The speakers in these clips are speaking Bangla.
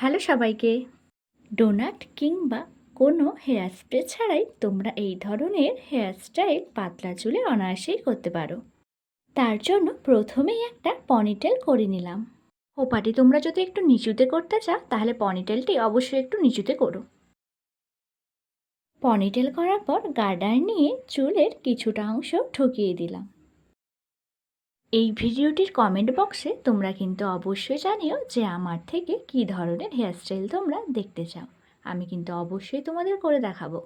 হ্যালো সবাইকে। ডোনাট কিংবা কোনো হেয়ার স্প্রে ছাড়াই তোমরা এই ধরনের হেয়ার স্টাইল পাতলা চুলে অনায়াসেই করতে পারো। তার জন্য প্রথমেই একটা পনিটেল করে নিলাম। হোপাটি তোমরা যদি একটু নিচুতে করতে চাও, তাহলে পনিটেলটি অবশ্যই একটু নিচুতে করো। পনিটেল করার পর গার্ডার নিয়ে চুলের কিছুটা অংশ ঠকিয়ে দিলাম। এই ভিডিওটির কমেন্ট বক্সে তোমরা কিন্তু অবশ্যই জানিও যে আমার থেকে কি ধরনের হেয়ারস্টাইল তোমরা দেখতে চাও। আমি কিন্তু অবশ্যই তোমাদের করে দেখাবো।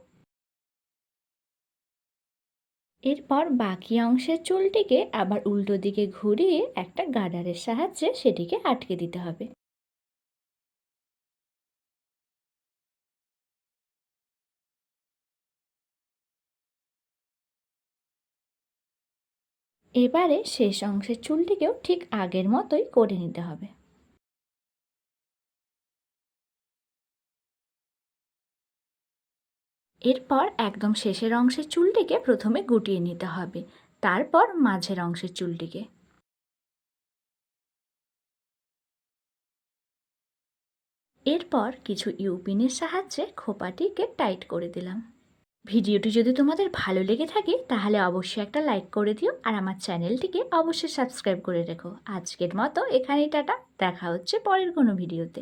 এরপর বাকি অংশের চুলটিকে আবার উল্টো দিকে ঘুরিয়ে একটা গার্ডারের সাহায্যে সেটিকে আটকে দিতে হবে। এবারে শেষ অংশের চুলটিকেও ঠিক আগের মতোই করে নিতে হবে। এরপর একদম শেষের অংশের চুলটিকে প্রথমে গুটিয়ে নিতে হবে, তারপর মাঝের অংশের চুলটিকে। এরপর কিছু ইউপিনের সাহায্যে খোপাটিকে টাইট করে দিলাম। ভিডিওটি যদি তোমাদের ভালো লেগে থাকে, তাহলে অবশ্যই একটা লাইক করে দিও আর আমার চ্যানেলটিকে অবশ্যই সাবস্ক্রাইব করে রেখো। আজকের মতো এখানেই টাটা, দেখা হচ্ছে পরের কোনো ভিডিওতে।